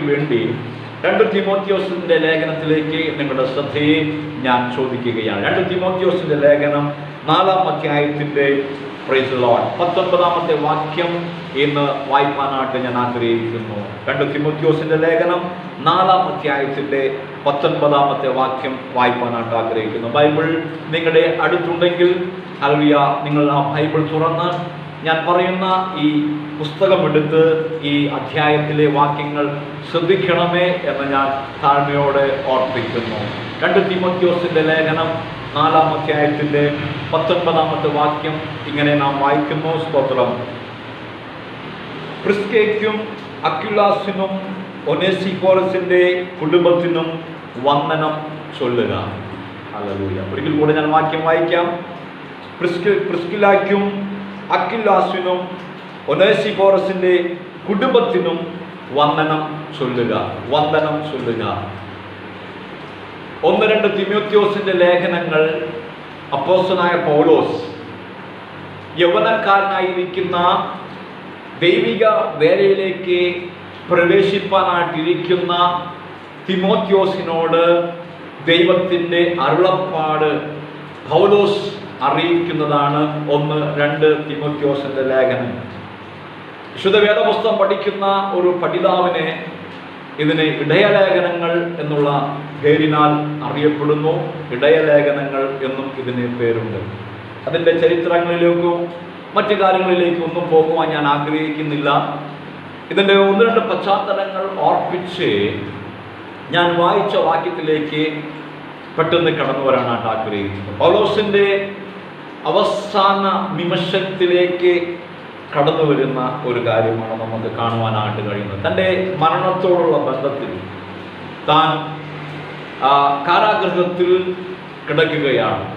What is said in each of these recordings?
വേണ്ടി രണ്ട് തിമോത്യോസിന്റെ ലേഖനത്തിലേക്ക് നിങ്ങളുടെ ശ്രദ്ധയെ ഞാൻ ചോദിക്കുകയാണ്. രണ്ട് തിമോത്യോസിന്റെ ലേഖനം നാലാം അധ്യായത്തിന്റെ പ്രൈസ് പത്തൊൻപതാമത്തെ വാക്യം ഇന്ന് വായിപ്പാനായിട്ട് ഞാൻ ആഗ്രഹിക്കുന്നു. രണ്ട് തിമോത്യോസിന്റെ ലേഖനം നാലാം അധ്യായത്തിന്റെ പത്തൊൻപതാമത്തെ വാക്യം വായിപ്പാനായിട്ട് ആഗ്രഹിക്കുന്നു. ബൈബിൾ നിങ്ങളുടെ അടുത്തുണ്ടെങ്കിൽ അറിയ നിങ്ങൾ ആ ബൈബിൾ തുറന്ന് ഞാൻ പറയുന്ന ഈ പുസ്തകമെടുത്ത് ഈ അധ്യായത്തിലെ വാക്യങ്ങൾ ശ്രദ്ധിക്കണമേ എന്ന് ഞാൻ താഴ്മയോടെ ഓർപ്പിക്കുന്നു. രണ്ട് തിമോത്യോസിന്റെ ലേഖനം നാലാം അധ്യായത്തിന്റെ പത്തൊൻപതാമത്തെ വാക്യം ഇങ്ങനെ നാം വായിക്കുന്നു. സ്തോത്രം. പ്രിസ്കയ്ക്കും അക്യുലാസിനും ഒനേസിക്കോറസിന്റെ കുടുംബത്തിനും വന്ദനം ചൊല്ലുക. ഹല്ലേലൂയ. ഒരിക്കൽ കൂടെ ഞാൻ വാക്യം വായിക്കാം. പ്രിസ്കി അക്കില്ലാസിനും ഒനേസിഫോറസിന്റെ കുടുംബത്തിനും വന്ദനം ചൊല്ലുക വന്ദനം ചൊല്ലുക. ഒന്ന് രണ്ട് തിമോത്യോസിന്റെ ലേഖനങ്ങൾ അപ്പോസനായ പൗലോസ് യൗവനക്കാരനായിരിക്കുന്ന ദൈവിക വേലയിലേക്ക് പ്രവേശിപ്പാനായിട്ടിരിക്കുന്ന തിമോത്യോസിനോട് ദൈവത്തിന്റെ അരുളപ്പാട് പൗലോസ് അറിയിക്കുന്നതാണ് ഒന്ന് രണ്ട് തിമോക്യോസിന്റെ ലേഖനം. വിശുദ്ധ വേദപുസ്തകം പഠിക്കുന്ന ഒരു പഠിതാവിനെ ഇതിന് ഇടയലേഖനങ്ങൾ എന്നുള്ള പേരിനാൽ അറിയപ്പെടുന്നു. ഇടയലേഖനങ്ങൾ എന്നും ഇതിന് പേരുണ്ട്. അതിന്റെ ചരിത്രങ്ങളിലേക്കും മറ്റു കാര്യങ്ങളിലേക്കും ഒന്നും പോകുവാൻ ഞാൻ ആഗ്രഹിക്കുന്നില്ല. ഇതിന്റെ ഒന്ന് രണ്ട് പശ്ചാത്തലങ്ങൾ ഓർപ്പിച്ച് ഞാൻ വായിച്ച വാക്യത്തിലേക്ക് പെട്ടെന്ന് കടന്നു വരാനായിട്ട് ആഗ്രഹിക്കുന്നു. പൗലോസിന്റെ അവസാന നിമിഷത്തിലേക്ക് കടന്നു വരുന്ന ഒരു കാര്യമാണ് നമുക്ക് കാണുവാനായിട്ട് കഴിയുന്നത്. തന്റെ മരണത്തോടുള്ള ബന്ധത്തിൽ താൻ കാരാഗ്രഹത്തിൽ കിടക്കുകയാണ്.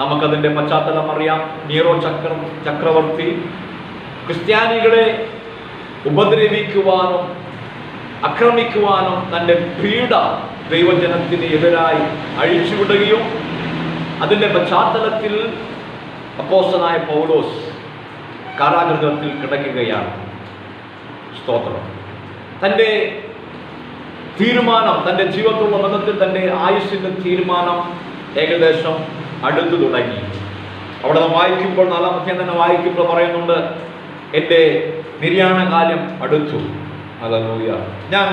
നമുക്കതിന്റെ പശ്ചാത്തലം അറിയാം. നീറോ ചക്ര ചക്രവർത്തി ക്രിസ്ത്യാനികളെ ഉപദ്രവിക്കുവാനും ആക്രമിക്കുവാനും തന്റെ പീഡ ദൈവജനത്തിന് എതിരായി അഴിച്ചുവിടുകയും അതിന്റെ പശ്ചാത്തലത്തിൽ അപ്പോസ്തനായ പൗലോസ് കാരാഗൃഹത്തിൽ കിടക്കുകയാണ്. സ്തോത്രം. തന്റെ തീരുമാനം തന്റെ ജീവിതത്തിലുള്ള ബന്ധത്തിൽ തന്റെ ആയുസ്സിന്റെ തീരുമാനം ഏകദേശം അടുത്തു തുടങ്ങി. അവിടെ വായിക്കുമ്പോൾ നാലാം അധ്യായം തന്നെ വായിക്കുമ്പോൾ പറയുന്നുണ്ട് എന്റെ നിര്യാണകാലം അടുത്തു. അതല്ലൂയ ഞാൻ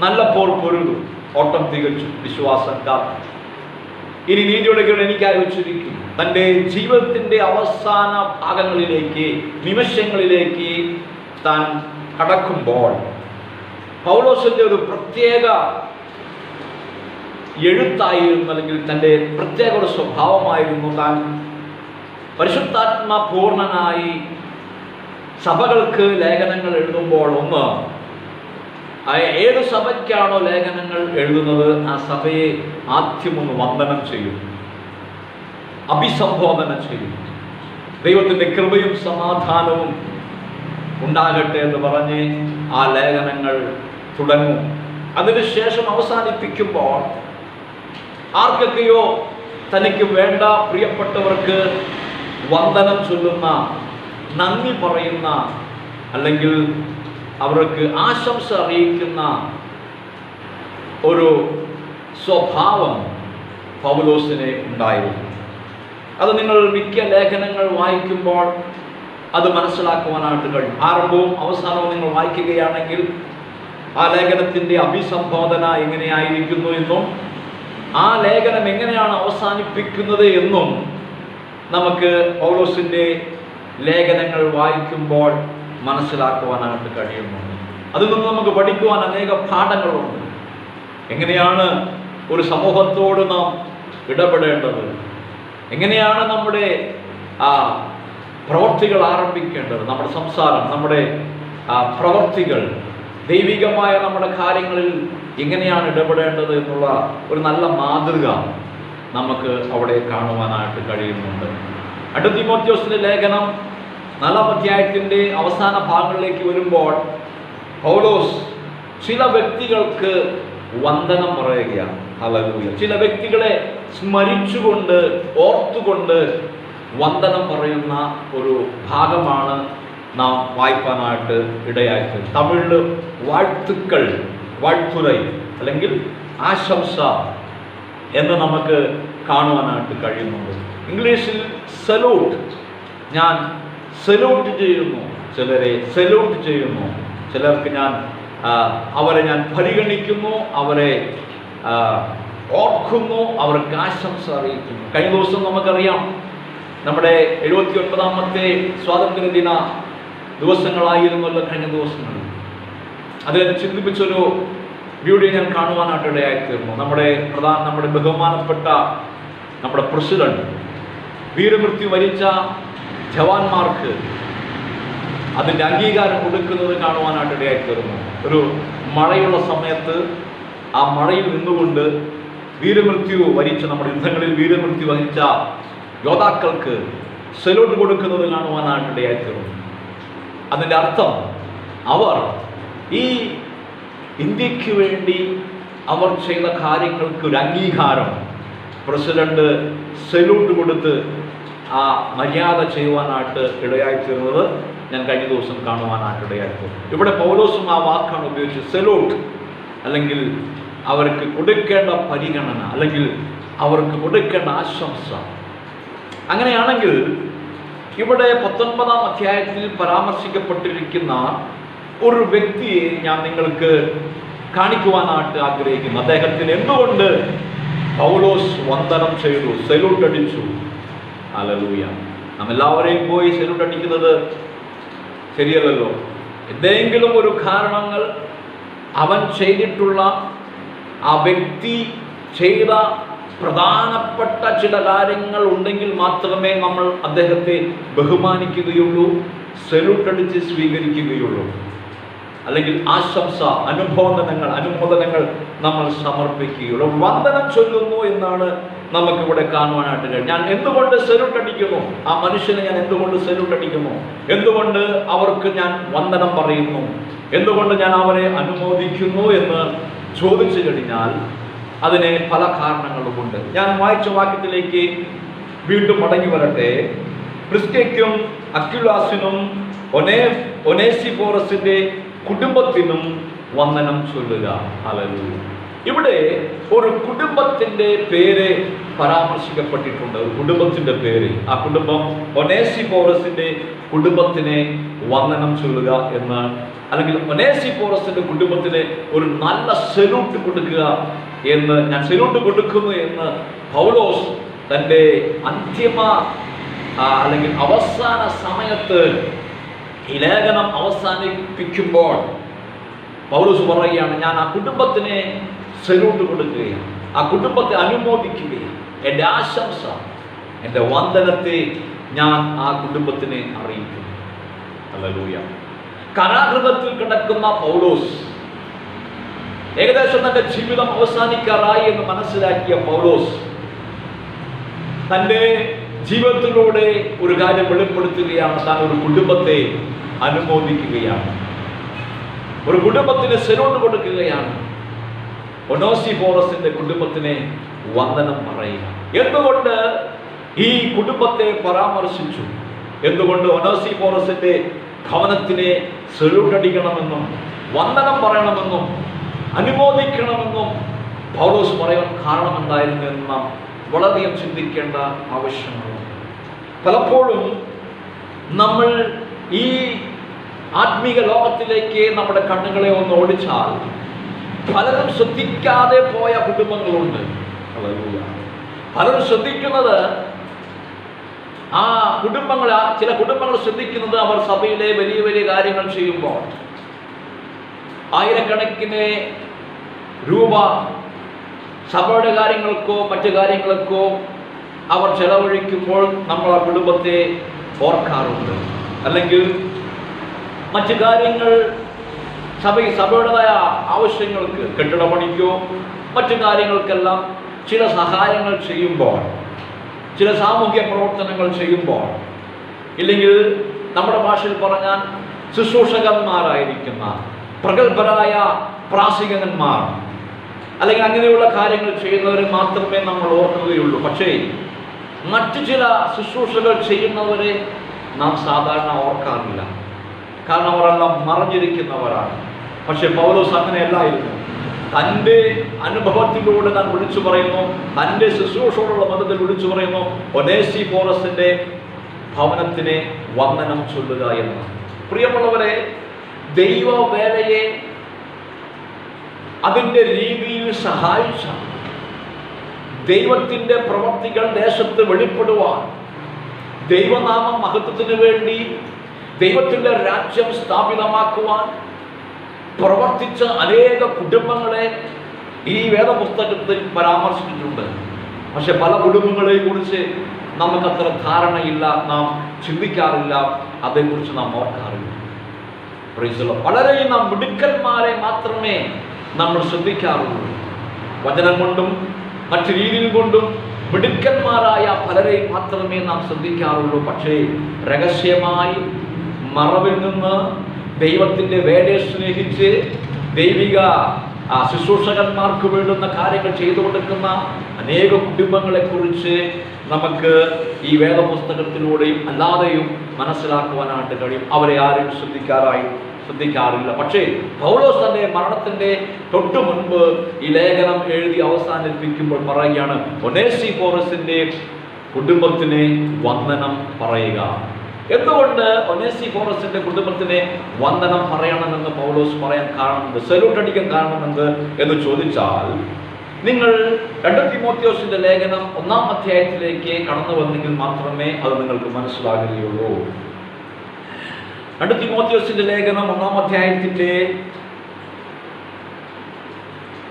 നല്ലപ്പോൾ പൊരുതു ഓട്ടം തികച്ചു വിശ്വാസം കാത്തു ഇനി നീതിയുടെ കീഴിൽ എനിക്കായി വെച്ചിരിക്കും തന്റെ ജീവിതത്തിന്റെ അവസാന ഭാഗങ്ങളിലേക്ക് നിമിഷങ്ങളിലേക്ക് താൻ കടക്കുമ്പോൾ പൗലോസിന്റെ ഒരു പ്രത്യേക എഴുത്തായിരുന്നു അല്ലെങ്കിൽ തന്റെ പ്രത്യേക ഒരു സ്വഭാവമായിരുന്നു താൻ പരിശുദ്ധാത്മ പൂർണനായി സഭകൾക്ക് ലേഖനങ്ങൾ എഴുതുമ്പോൾ ഒന്ന് ഏത് സഭയ്ക്കാണോ ലേഖനങ്ങൾ എഴുതുന്നത് ആ സഭയെ ആദ്യം ഒന്ന് വന്ദനം ചെയ്യും. അഭിസംബോധന ചെയ്യും ദൈവത്തിന്റെ കൃപയും സമാധാനവും ഉണ്ടാകട്ടെ എന്ന് പറഞ്ഞ് ആ ലേഖനങ്ങൾ തുടങ്ങും. അതിനുശേഷം അവസാനിപ്പിക്കുമ്പോൾ ആർക്കൊക്കെയോ തനിക്ക് വേണ്ട പ്രിയപ്പെട്ടവർക്ക് വന്ദനം ചൊല്ലുന്ന നന്ദി പറയുന്ന അല്ലെങ്കിൽ അവർക്ക് ആശംസ അറിയിക്കുന്ന ഒരു സ്വഭാവം പൗലോസിനെ ഉണ്ടായിരുന്നു. അത് നിങ്ങൾ മിക്ക ലേഖനങ്ങൾ വായിക്കുമ്പോൾ അത് മനസ്സിലാക്കുവാനായിട്ട് കഴിയും. ആരംഭവും അവസാനവും നിങ്ങൾ വായിക്കുകയാണെങ്കിൽ ആ ലേഖനത്തിന്റെ അഭിസംബോധന എങ്ങനെയായിരിക്കുന്നു എന്നും ആ ലേഖനം എങ്ങനെയാണ് അവസാനിപ്പിക്കുന്നത് എന്നും നമുക്ക് പൗലോസിന്റെ ലേഖനങ്ങൾ വായിക്കുമ്പോൾ മനസ്സിലാക്കുവാനായിട്ട് കഴിയുന്നുണ്ട് അതിൽ നിന്ന് നമുക്ക് പഠിക്കുവാൻ അനേക പാഠങ്ങളുണ്ട്. എങ്ങനെയാണ് ഒരു സമൂഹത്തോട് നാം ഇടപെടേണ്ടത്? എങ്ങനെയാണ് നമ്മുടെ ആ പ്രവർത്തികൾ ആരംഭിക്കേണ്ടത്? നമ്മുടെ സംസാരം നമ്മുടെ ആ, പ്രവർത്തികൾ ദൈവികമായ നമ്മുടെ കാര്യങ്ങളിൽ എങ്ങനെയാണ് ഇടപെടേണ്ടത് എന്നുള്ള ഒരു നല്ല മാതൃക നമുക്ക് അവിടെ കാണുവാനായിട്ട് കഴിയുന്നുണ്ട്. അടുത്ത തിമോത്യോസിന്റെ ലേഖനം നാലാം അധ്യായത്തിന്റെ അവസാന ഭാഗങ്ങളിലേക്ക് വരുമ്പോൾ പൗലോസ് ചില വ്യക്തികൾക്ക് വന്ദനം പറയുകയാണ്. ഹല്ലേലൂയ ചില വ്യക്തികളെ സ്മരിച്ചുകൊണ്ട് ഓർത്തുകൊണ്ട് വന്ദനം പറയുന്ന ഒരു ഭാഗമാണ് നാം വായിക്കാനായിട്ട് ഇടയായിത്തീർന്നത് തമിഴിൽ വാഴ്ത്തുക്കൾ വാഴ്ത്തുരൈ അല്ലെങ്കിൽ ആശംസ എന്ന് നമുക്ക് കാണുവാനായിട്ട് കഴിയുന്നുണ്ട്. ഇംഗ്ലീഷിൽ സലൂട്ട് ഞാൻ സലൂട്ട് ചെയ്യുന്നു. ചിലരെ സലൂട്ട് ചെയ്യുന്നു. ചിലർക്ക് ഞാൻ അവരെ ഞാൻ പരിഗണിക്കുന്നു. അവരെ ഓർക്കുന്നു അവർക്ക് ആശംസ അറിയിക്കുന്നു. കഴിഞ്ഞ ദിവസം നമുക്കറിയാം നമ്മുടെ എഴുപത്തി ഒൻപതാമത്തെ സ്വാതന്ത്ര്യ ദിന ദിവസങ്ങളായിരുന്നല്ലോ കഴിഞ്ഞ ദിവസങ്ങൾ. അതിനെ ചിന്തിപ്പിച്ചൊരു വീഡിയോ ഞാൻ കാണുവാനായിട്ട് ഇടയായിത്തീർന്നു. നമ്മുടെ പ്രധാന നമ്മുടെ ബഹുമാനപ്പെട്ട നമ്മുടെ പ്രസിഡന്റ് വീരമൃത്യു വരിച്ച ജവാന്മാർക്ക് അതിന്റെ അംഗീകാരം കൊടുക്കുന്നത് കാണുവാനായിട്ട് ഇടയായിത്തീർന്നു. ഒരു മഴയുള്ള സമയത്ത് ആ മഴയിൽ നിന്നുകൊണ്ട് വീരമൃത്യു വരിച്ച നമ്മുടെ യുദ്ധങ്ങളിൽ വീരമൃത്യു വഹിച്ച യോദ്ധാക്കൾക്ക് സെലോട്ട് കൊടുക്കുന്നത് കാണുവാനാണ് ഇടയായിത്തീർന്നു അതിന്റെ അർത്ഥം അവർ ഈ ഇന്ത്യയ്ക്ക് വേണ്ടി അവർ ചെയ്ത കാര്യങ്ങൾക്ക് ഒരു അംഗീകാരം പ്രസിഡന്റ് സെല്യൂട്ട് കൊടുത്ത് ആ മര്യാദ ചെയ്യുവാനായിട്ട് ഇടയായിത്തീർന്നത് ഞാൻ കഴിഞ്ഞ ദിവസം കാണുവാനായിട്ട് ഇടയായിത്തീർന്നു ഇവിടെ പൗലോസും ആ വാക്കാണ് ഉപയോഗിച്ച് സെലൂട്ട് അല്ലെങ്കിൽ അവർക്ക് കൊടുക്കേണ്ട പരിഗണന അല്ലെങ്കിൽ അവർക്ക് കൊടുക്കേണ്ട ആശംസ. അങ്ങനെയാണെങ്കിൽ ഇവിടെ പത്തൊൻപതാം അധ്യായത്തിൽ പരാമർശിക്കപ്പെട്ടിരിക്കുന്ന ഒരു വ്യക്തിയെ ഞാൻ നിങ്ങൾക്ക് കാണിക്കുവാനായിട്ട് ആഗ്രഹിക്കുന്നു. അദ്ദേഹത്തിന് എന്തുകൊണ്ട് പൗലോസ് വന്ദനം ചെയ്തു? സെലൂട്ട് അടിച്ചു അലലൂയ നമ്മെല്ലാവരെയും പോയി സെലൂട്ട് അടിക്കുന്നത് ശരിയല്ലല്ലോ. എന്തെങ്കിലും ഒരു കാരണങ്ങൾ അവൻ ചെയ്തിട്ടുള്ള ആ വ്യക്തി ചെയ്ത പ്രധാനപ്പെട്ട ചില കാര്യങ്ങൾ ഉണ്ടെങ്കിൽ മാത്രമേ നമ്മൾ അദ്ദേഹത്തെ ബഹുമാനിക്കുകയുള്ളൂ സെലൂട്ടടിച്ച് സ്വീകരിക്കുകയുള്ളൂ. അല്ലെങ്കിൽ ആശംസ അനുബോധനങ്ങൾ അനുമോദനങ്ങൾ നമ്മൾ സമർപ്പിക്കുകയുള്ളൂ. വന്ദനം ചൊല്ലുന്നു എന്നാണ് നമുക്കിവിടെ കാണുവാനായിട്ട് കഴിയും ഞാൻ എന്തുകൊണ്ട് സെലൂട്ട് അടിക്കുന്നു? ആ മനുഷ്യനെ ഞാൻ എന്തുകൊണ്ട് സെലൂട്ട് അടിക്കുന്നു? എന്തുകൊണ്ട് അവർക്ക് ഞാൻ വന്ദനം പറയുന്നു? എന്തുകൊണ്ട് ഞാൻ അവരെ അനുമോദിക്കുന്നു എന്ന് ചോദിച്ചു കഴിഞ്ഞാൽ അതിന് പല കാരണങ്ങളുമുണ്ട്. ഞാൻ വായിച്ച വാക്യത്തിലേക്ക് വീണ്ടും മടങ്ങി വരട്ടെ. ക്രിസ്ത്യയ്ക്കും അക്യുലാസിനും ഒനേ ഒനേസിഫോറസിന്റെ കുടുംബത്തിനും വന്ദനം ചൊല്ലുക. ഹല്ലേലൂയ. ഇവിടെ ഒരു കുടുംബത്തിന്റെ പേര് പരാമർശിക്കപ്പെട്ടിട്ടുണ്ട്. ഒരു കുടുംബത്തിന്റെ പേര്. ആ കുടുംബം ഒനേസി ഒനേസിഫോറസിന്റെ കുടുംബത്തിനെ വന്ദനം ചൊല്ലുക എന്ന്. അല്ലെങ്കിൽ ഒനേസി ഒനേസിഫോറസിന്റെ കുടുംബത്തിന് ഒരു നല്ല സെലൂട്ട് കൊടുക്കുക എന്ന്. ഞാൻ സെലൂട്ട് കൊടുക്കുന്നു എന്ന് പൗലോസ് തന്റെ അന്തിമ അല്ലെങ്കിൽ അവസാന സമയത്ത് ഈ ലേഖനം അവസാനിപ്പിക്കുമ്പോൾ പൗലോസ് പറയുകയാണ് ഞാൻ ആ കുടുംബത്തിനെ സെലൂട്ട് കൊടുക്കുകയാണ്. ആ കുടുംബത്തെ അനുമോദിക്കുകയാണ്. എന്റെ ആശംസ എന്റെ വന്ദനത്തെ ഞാൻ ആ കുടുംബത്തിനെ അറിയിക്കുന്നു. അല്ലൂയ കരാകൃതത്തിൽ കിടക്കുന്ന പൗലോസ് ഏകദേശം തന്റെ ജീവിതം അവസാനിക്കാറായി എന്ന് മനസ്സിലാക്കിയ പൗലോസ് തന്റെ ജീവിതത്തിലൂടെ ഒരു കാര്യം വെളിപ്പെടുത്തുകയാണ്. താൻ ഒരു കുടുംബത്തെ അനുമോദിക്കുകയാണ്. ഒരു കുടുംബത്തിന് സെലോട്ട് കൊടുക്കുകയാണ്. ഒനോസി ഫോറസിന്റെ കുടുംബത്തിനെ വന്ദനം പറയുക. എന്തുകൊണ്ട് ഈ കുടുംബത്തെ പരാമർശിച്ചു? എന്തുകൊണ്ട് ഒനോസി ഫോറസിന്റെ ഭവനത്തിനെ സെലൂട്ട് അടിക്കണമെന്നും വന്ദനം പറയണമെന്നും അനുമോദിക്കണമെന്നും പൗലോസ് പറയാൻ കാരണം എന്ന് നാം വളരെയധികം ചിന്തിക്കേണ്ട ആവശ്യമാണ്. പലപ്പോഴും നമ്മൾ ഈ ആത്മീക ലോകത്തിലേക്ക് നമ്മുടെ കണ്ണുകളെ ഒന്ന് ഓടിച്ചാൽ പലരും ശ്രദ്ധിക്കാതെ പോയ കുടുംബങ്ങളുണ്ട്. പലരും ശ്രദ്ധിക്കുന്നത് ആ കുടുംബങ്ങൾ ചില കുടുംബങ്ങൾ ശ്രദ്ധിക്കുന്നത് അവർ സഭയിലെ വലിയ വലിയ കാര്യങ്ങൾ ചെയ്യുമ്പോൾ ആയിരക്കണക്കിന് രൂപ സഭയുടെ കാര്യങ്ങൾക്കോ മറ്റു കാര്യങ്ങൾക്കോ അവർ ചെലവഴിക്കുമ്പോൾ നമ്മൾ ആ കുടുംബത്തെ ഓർക്കാറുണ്ട് അല്ലെങ്കിൽ മറ്റു കാര്യങ്ങൾ സഭ സഭയുടേതായ ആവശ്യങ്ങൾക്ക് കെട്ടിട പണിക്കോ മറ്റു കാര്യങ്ങൾക്കെല്ലാം ചില സഹായങ്ങൾ ചെയ്യുമ്പോൾ ചില സാമൂഹ്യ പ്രവർത്തനങ്ങൾ ചെയ്യുമ്പോൾ ഇല്ലെങ്കിൽ നമ്മുടെ ഭാഷയിൽ പറഞ്ഞാൽ ശുശ്രൂഷകന്മാരായിരിക്കുന്ന പ്രഗത്ഭരായ പ്രാസികന്മാർ അല്ലെങ്കിൽ അങ്ങനെയുള്ള കാര്യങ്ങൾ ചെയ്യുന്നവരെ മാത്രമേ നമ്മൾ ഓർക്കുകയുള്ളൂ. പക്ഷേ മറ്റു ചില ശുശ്രൂഷകൾ ചെയ്യുന്നവരെ നാം സാധാരണ ഓർക്കാറില്ല. കാരണം അവരെല്ലാം മറഞ്ഞിരിക്കുന്നവരാണ്. പക്ഷെ പൗലോസ് അങ്ങനെയല്ലായിരുന്നു തന്റെ അനുഭവത്തിലൂടെ താൻ വിളിച്ചു പറയുന്നു തന്റെ ശുശ്രൂഷയോടുള്ള മതത്തിൽ വിളിച്ചു പറയുന്നു ഒനേസി ഫോറസിന്റെ ഭവനത്തിനെ വന്ദനം ചൊല്ലുക എന്ന് പ്രിയമുള്ളവരെ ദൈവ വേലയെ അതിന്റെ രീതിയിൽ സഹായിച്ച ദൈവത്തിന്റെ പ്രവർത്തികൾ ദേശത്ത് വെളിപ്പെടുവാൻ ദൈവനാമ മഹത്വത്തിന് വേണ്ടി ദൈവത്തിന്റെ രാജ്യം സ്ഥാപിതമാക്കുവാൻ പ്രവർത്തിച്ച അനേക കുടുംബങ്ങളെ ഈ വേദപുസ്തകത്തിൽ പരാമർശിച്ചിട്ടുണ്ട്. പക്ഷെ പല കുടുംബങ്ങളെ കുറിച്ച് നമുക്കത്ര ധാരണയില്ല നാം ചിന്തിക്കാറില്ല. അതേക്കുറിച്ച് നാം ഓർക്കാറില്ല. വളരെ നാം മിടുക്കന്മാരെ മാത്രമേ നമ്മൾ ശ്രദ്ധിക്കാറുള്ളൂ. വചനം കൊണ്ടും മറ്റു രീതിയിൽ കൊണ്ടും മിടുക്കന്മാരായ പലരെ മാത്രമേ നാം ശ്രദ്ധിക്കാറുള്ളൂ. പക്ഷേ രഹസ്യമായി മറവിൽ നിന്ന് ദൈവത്തിന്റെ വേലയെ സ്നേഹിച്ച് ദൈവിക ആ ശുശ്രൂഷകന്മാർക്ക് വേണ്ടുന്ന കാര്യങ്ങൾ ചെയ്തു കൊടുക്കുന്ന അനേക കുടുംബങ്ങളെ കുറിച്ച് നമുക്ക് ഈ വേദപുസ്തകത്തിലൂടെയും അല്ലാതെയും മനസ്സിലാക്കുവാനായിട്ട് കഴിയും. അവരെ ആരും ശ്രദ്ധിക്കാറായി ശ്രദ്ധിക്കാറില്ല. പക്ഷേ പൗലോസ് തന്നെ മരണത്തിന്റെ തൊട്ടു മുൻപ് ഈ ലേഖനം എഴുതി അവസാനിപ്പിക്കുമ്പോൾ പറയുകയാണ് ഒനേസി ഫോറസിന്റെ കുടുംബത്തിനെ വന്ദനം പറയുക. എന്തുകൊണ്ട് ഒനേസി ഫോറസിന്റെ കുടുംബത്തിനെ വന്ദനം പറയണമെന്ന് പൗലോസ് പറയാൻ കാരണമുണ്ട് സല്യൂട്ട് അടിക്കാൻ കാരണമെന്ത് എന്ന് ചോദിച്ചാൽ നിങ്ങൾ രണ്ട് തിമോത്യോസിന്റെ ലേഖനം ഒന്നാം അധ്യായത്തിലേക്ക് കടന്നു വന്നെങ്കിൽ മാത്രമേ അത് നിങ്ങൾക്ക് മനസ്സിലാകുകയുള്ളൂ. രണ്ട് തിമോത്യോസിന്റെ ലേഖനം ഒന്നാം അധ്യായത്തിന്റെ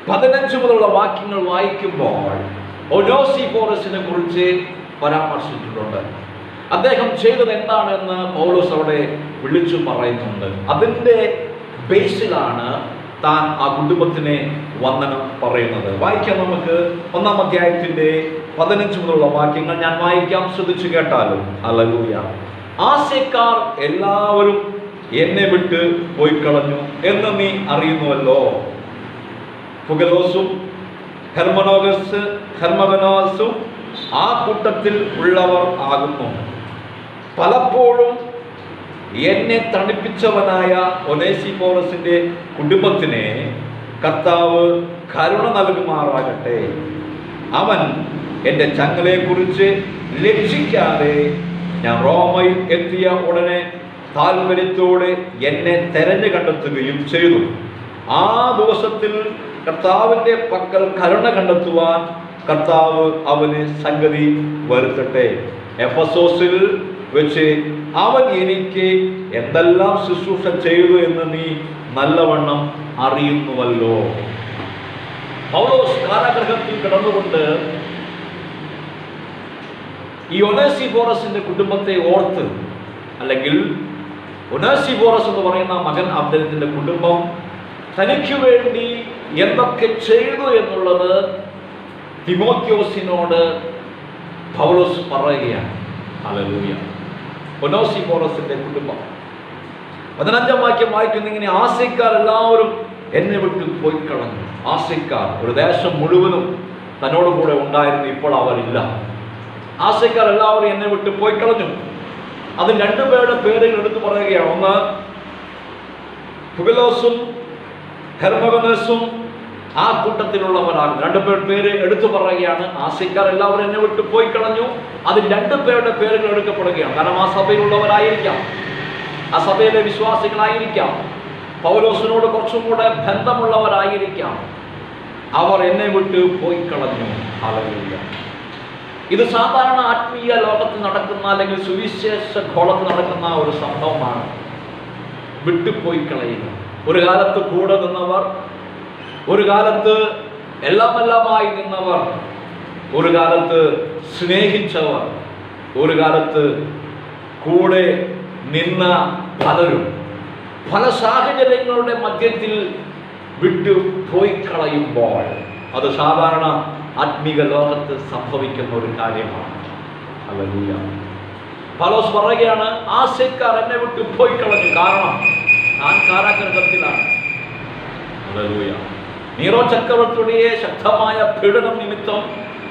പതിനഞ്ച് മുതലുള്ള വാക്യങ്ങൾ വായിക്കുമ്പോൾ ഒനോസി ഫോറസിനെ കുറിച്ച് പരാമർശിച്ചിട്ടുണ്ട്. അദ്ദേഹം ചെയ്തത് എന്താണെന്ന് പൗലോസ് അവിടെ വിളിച്ചു പറയുന്നുണ്ട്. അതിന്റെ ബേസിലാണ് താൻ ആ കുടുംബത്തിനെ വന്ദനം പറയുന്നത്. വായിക്കാം നമുക്ക് ഒന്നാം അധ്യായത്തിന്റെ പതിനഞ്ച് മുതലുള്ള വാക്യങ്ങൾ ഞാൻ വായിക്കാം. ശ്രദ്ധിച്ചു കേട്ടാലും? അലലൂയ ആശയക്കാർ എല്ലാവരും എന്നെ വിട്ട് പോയി കളഞ്ഞു എന്ന് നീ അറിയുന്നുവല്ലോ? ഹെർമനോഗസ് ഹെർമഗനോസും ആ കൂട്ടത്തിൽ ഉള്ളവർ ആകുന്നു. പലപ്പോഴും എന്നെ തണുപ്പിച്ചവനായ ഒനേസിഫോറസിന്റെ കുടുംബത്തിനെ കർത്താവ് കരുണ നൽകുമാറാകട്ടെ. അവൻ എന്റെ ചങ്ങലയെക്കുറിച്ച് ലക്ഷിക്കാതെ ഞാൻ റോമയിൽ എത്തിയ ഉടനെ താല്പര്യത്തോടെ എന്നെ തെരഞ്ഞു കണ്ടെത്തുകയും ചെയ്തു. ആ ദിവസത്തിൽ കർത്താവിന്റെ പക്കൽ കരുണ കണ്ടെത്തുവാൻ കർത്താവ് അവന് സംഗതി വരുത്തട്ടെ. എഫസോസിൽ വെച്ച് അവൻ എനിക്ക് എന്തെല്ലാം ശുശ്രൂഷ ചെയ്തു എന്ന് നീ നല്ലവണ്ണം അറിയുന്നുവല്ലോ. പൗലോസ് കാരാഗ്രഹത്തിൽ കിടന്നുകൊണ്ട് ഈ ഒനേസി ബോറസിന്റെ കുടുംബത്തെ ഓർത്ത് അല്ലെങ്കിൽ ഒനേസി ബോറസ് എന്ന് പറയുന്ന മകൻ അദ്ദേഹത്തിന്റെ കുടുംബം തനിക്ക് വേണ്ടി എന്തൊക്കെ ചെയ്തു എന്നുള്ളത് തിമോത്യോസിനോട് പൗലോസ് പറയുകയാണ്. ഹല്ലേലൂയ. ഒനോസിഫോറസിന്റെ കുടുംബം. പതിനഞ്ചാം വാക്യം വായിക്കുന്ന ഇങ്ങനെ ആശയക്കാർ എല്ലാവരും എന്നെ വിട്ട് പോയി കളഞ്ഞു. ആശയക്കാർ ഒരു ദേശം മുഴുവനും തന്നോട് കൂടെ ഉണ്ടായിരുന്നു ഇപ്പോൾ അവരില്ല. ആശയക്കാർ എല്ലാവരും എന്നെ വിട്ട് പോയി കളഞ്ഞു. അത് രണ്ടുപേരുടെ പേരുകൾ എടുത്തു പറയുകയാണ്. ഒന്ന് ഹെർമഗനസും ആ കൂട്ടത്തിലുള്ളവരാണ്. രണ്ടുപേർ പേര് എടുത്തു പറയുകയാണ്. ആശയക്കാർ എല്ലാവരും എന്നെ വിട്ട് പോയി കളഞ്ഞു. അതിൽ രണ്ടു പേരുടെ പേരുകൾ എടുക്കപ്പെടുകയാണ്. കാരണം ആ സഭയിലുള്ളവരായിരിക്കാം. ആ സഭയിലെ വിശ്വാസികളായിരിക്കാം. പൗലോസിനോട് കുറച്ചും കൂടെ ബന്ധമുള്ളവരായിരിക്കാം. അവർ എന്നെ വിട്ട് പോയി കളഞ്ഞു. ഇത് സാധാരണ ആത്മീയ ലോകത്ത് നടക്കുന്ന അല്ലെങ്കിൽ സുവിശേഷ കോളത്ത് നടക്കുന്ന ഒരു സംഭവമാണ്. വിട്ടുപോയി കളയുക. ഒരു കാലത്ത് കൂടെ നിന്നവർ ഒരു കാലത്ത് എല്ലാമെല്ലാമായി നിന്നവർ ഒരു കാലത്ത് സ്നേഹിച്ചവർ ഒരു കാലത്ത് കൂടെ നിന്ന പലരും പല സാഹചര്യങ്ങളുടെ മധ്യത്തിൽ വിട്ടു പോയി കളയുമ്പോൾ അത് സാധാരണ ആത്മീക ലോകത്ത് സംഭവിക്കുന്ന ഒരു കാര്യമാണ്. അതല്ല പലോസ് പറയുകയാണ് ആശയക്കാർ എന്നെ വിട്ടു പോയി കളഞ്ഞു കാരണം ഞാൻ കാരാഗ്രഹത്തിലാണ്. ഹല്ലേലൂയ. നീറോ ചക്രവർത്തിയുടെ ശക്തമായ പീഡനം നിമിത്തം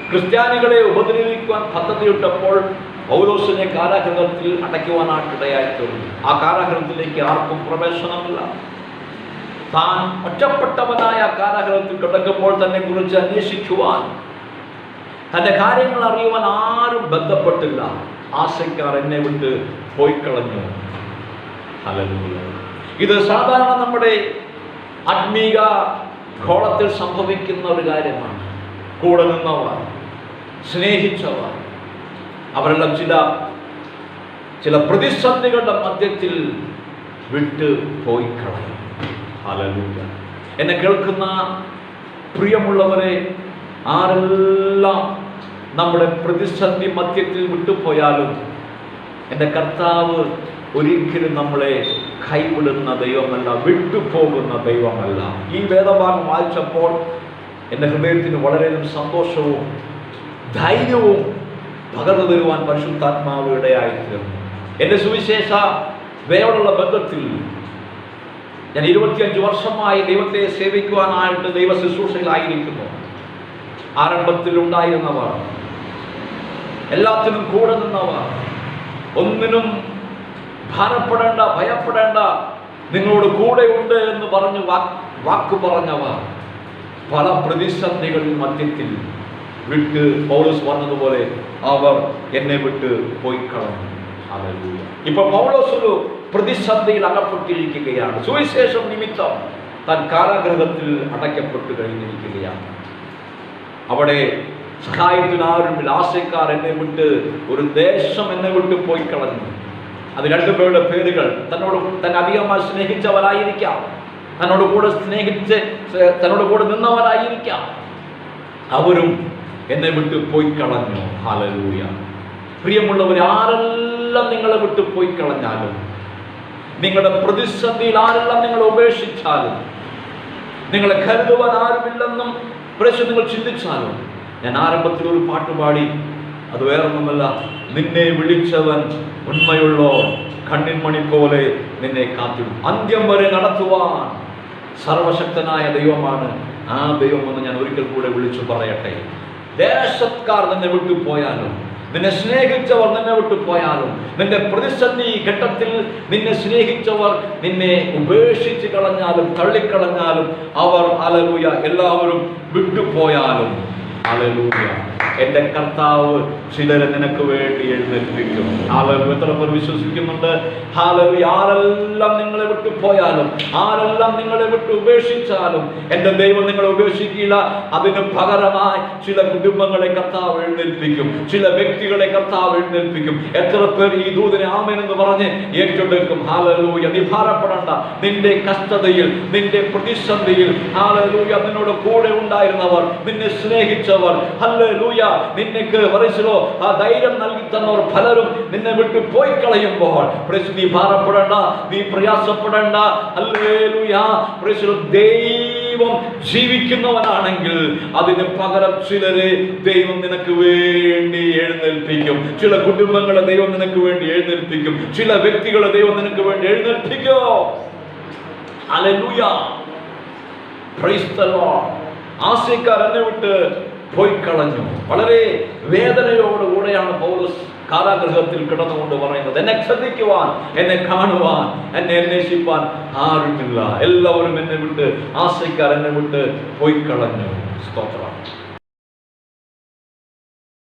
ക്രിസ്ത്യാനികളെ ഉപദ്രവിക്കുവാൻ പദ്ധതിയിട്ടപ്പോൾ പൗലോസിനെ കാരാഗ്രഹത്തിൽ അടയ്ക്കുവാനായിട്ട് ഇടയായി ആ കാരാഗ്രഹത്തിലേക്ക് ആർക്കും പ്രവേശനമില്ല. താൻ ഒറ്റപ്പെട്ടവനായ കാരാഗ്രഹത്തിൽ കിടക്കുമ്പോൾ തന്നെ കുറിച്ച് അന്വേഷിക്കുവാൻ തന്റെ കാര്യങ്ങൾ അറിയുവാൻ ആരും ബന്ധപ്പെട്ടില്ല. ആശയ്ക്കാർ എന്നെ വിട്ട് പോയിക്കളഞ്ഞു. ഹല്ലേലൂയ. ഇത് സാധാരണ നമ്മുടെ ആത്മീക ഘോളത്തിൽ സംഭവിക്കുന്ന ഒരു കാര്യമാണ്. കൂടെ നിന്നവർ സ്നേഹിച്ചവർ അവരെല്ലാം ചില ചില പ്രതിസന്ധികളുടെ മധ്യത്തിൽ വിട്ട് പോയി കളയും. എന്നെ കേൾക്കുന്ന പ്രിയമുള്ളവരെ ആരെല്ലാം നമ്മുടെ പ്രതിസന്ധി മധ്യത്തിൽ വിട്ടുപോയാലും എന്റെ കർത്താവ് ഒരിക്കലും നമ്മളെ കൈവിടുന്ന ദൈവമല്ല വിട്ടുപോകുന്ന ദൈവമല്ല. ഈ വേദഭാഗം വായിച്ചപ്പോൾ എന്റെ ഹൃദയത്തിന് വളരെയധികം സന്തോഷവും ധൈര്യവും പകർന്നു തരുവാൻ പരിശുദ്ധാത്മാവ് ഇടയായിത്തീർന്നു. എന്റെ സുവിശേഷ വേയോടുള്ള ബന്ധത്തിൽ ഞാൻ ഇരുപത്തിയഞ്ച് വർഷമായി ദൈവത്തെ സേവിക്കുവാനായിട്ട് ദൈവ ശുശ്രൂഷയിലായിരിക്കുന്നു. ആരംഭത്തിലുണ്ടായിരുന്നവർ എല്ലാത്തിനും കൂടെ നിന്നവർ ഒന്നിനും ഭാരപ്പെടേണ്ട ഭയപ്പെടേണ്ട. നിങ്ങളോട് ഉണ്ട് എന്ന് പറഞ്ഞ് വാക്ക് പറഞ്ഞവർ പല പ്രതിസന്ധികളിൽ മധ്യത്തിൽ വിട്ട് പൗലോസ് പറഞ്ഞതുപോലെ അവർ എന്നെ വിട്ട് പോയി കളഞ്ഞു. ഇപ്പൊ പൗലോസ് ഒരു പ്രതിസന്ധിയിൽ അകപ്പെട്ടിരിക്കുകയാണ്. സുവിശേഷം നിമിത്തം താൻ കാരാഗ്രഹത്തിൽ അടയ്ക്കപ്പെട്ടു കഴിഞ്ഞിരിക്കുകയാണ്. അവിടെ സഹായത്തിനാരും ആശയക്കാർ എന്നെ വിട്ട് ഒരു ദേശം എന്നെ വിട്ട് പോയി കളഞ്ഞു. അത് രണ്ടുപേരുടെ പേരുകൾ തന്നോട് തന്നെ അധികമായി സ്നേഹിച്ചവരായിരിക്കാം. തന്നോട് കൂടെ സ്നേഹിച്ച് തന്നോട് കൂടെ നിന്നവരായിരിക്കാം. അവരും എന്നെ വിട്ടു പോയി കളഞ്ഞു. ഹാലലൂയ പ്രിയമുള്ളവർ ആരെല്ലാം നിങ്ങളെ വിട്ടു പോയി കളഞ്ഞാലും നിങ്ങളുടെ പ്രതിസന്ധിയിൽ ആരെല്ലാം നിങ്ങളെ ഉപേക്ഷിച്ചാലും നിങ്ങളെ കരുതുവാൻ ആരുമില്ലെന്നും പ്രശ്നം നിങ്ങൾ ചിന്തിച്ചാലും ഞാൻ ആരംഭത്തിൽ ഒരു പാട്ട് പാടി അത് വേറൊന്നുമല്ല നിന്നെ വിളിച്ചവൻ ഉണ്മയുള്ളോ കണ്ണിൻമണി പോലെ നിന്നെ കാത്തിടും. അന്ത്യം വരെ നടത്തുവാൻ സർവശക്തനായ ദൈവമാണ്. ആ ദൈവമെന്ന് ഞാൻ ഒരിക്കൽ കൂടെ വിളിച്ചു പറയട്ടെ. ദേശക്കാർ നിന്നെ വിട്ടു പോയാലും നിന്നെ സ്നേഹിച്ചവർ നിന്നെ വിട്ടു പോയാലും നിന്റെ പ്രതിസന്ധി ഘട്ടത്തിൽ നിന്നെ സ്നേഹിച്ചവർ നിന്നെ ഉപേക്ഷിച്ച് കളഞ്ഞാലും തള്ളിക്കളഞ്ഞാലും അവർ അലലൂയ എല്ലാവരും വിട്ടുപോയാലും അലലൂയ എന്റെ കർത്താവ് ചിലരെ നിനക്ക് വേണ്ടി എഴുന്നേൽപ്പിക്കും. ഹാലലു എത്ര പേർ വിശ്വസിക്കുന്നുണ്ട്? ഹാലലു ആരെല്ലാം നിങ്ങളെ വിട്ടു പോയാലും ആരെല്ലാം നിങ്ങളെ വിട്ടു ഉപേക്ഷിച്ചാലും എന്റെ ദൈവം നിങ്ങളെ ഉപേക്ഷിക്കില്ല അതിന് പകരമായി ചില കുടുംബങ്ങളെ കർത്താവ് എഴുന്നേൽപ്പിക്കും. ചില വ്യക്തികളെ കർത്താവ് എഴുന്നേൽപ്പിക്കും. എത്ര പേർ ഈ ദൂതനെ ആമേനെന്ന് പറഞ്ഞ് ഏറ്റെടുക്കും. ഹാലലൂയ നീ നിന്റെ കഷ്ടതയിൽ നിന്റെ പ്രതിസന്ധിയിൽ ഹാലലൂയ നിന്നോട് കൂടെ ഉണ്ടായിരുന്നവർ നിന്നെ സ്നേഹിച്ചവർ ഹല്ലേലൂയ നിനക്ക് വരച്ചോ ആ ധൈര്യം നൽകി തന്നവർ പലരും നിന്നെ വിട്ട് പോയി കളയുമ്പോൾ. പ്രേസ് നീ ഭാരപ്പെടേണ്ട നീ പ്രയാസപ്പെടേണ്ട. ഹല്ലേലൂയ. പ്രേസ് ദൈവം ജീവിക്കുന്നവനാണെങ്കിൽ അതിന് പകരം ചിലരെ ദൈവം നിനക്ക് വേണ്ടി എഴുന്നേൽപ്പിക്കും. ചില കുടുംബങ്ങളെ ദൈവം നിനക്ക് വേണ്ടി എഴുന്നേൽപ്പിക്കും. ചില വ്യക്തികളെ ദൈവം നിനക്ക് വേണ്ടി എഴുന്നേൽപ്പിക്കും. ഹല്ലേലൂയ. പ്രൈസ് ദ വിട്ട് പോയി കളഞ്ഞു വളരെ വേദനയോടുകൂടെയാണ് പൗലോസ് കാലാഗ്രഹത്തിൽ കിടന്നുകൊണ്ട് പറയുന്നത്. എന്നെ ശ്രദ്ധിക്കുവാൻ എന്നെ കാണുവാൻ എന്നെ അന്വേഷിപ്പാൻ ആരുമില്ല. എല്ലാവരും എന്നെ വിട്ട് ആശയക്കാർ എന്നെ വിട്ട് പോയി കളഞ്ഞു സ്തോത്രം.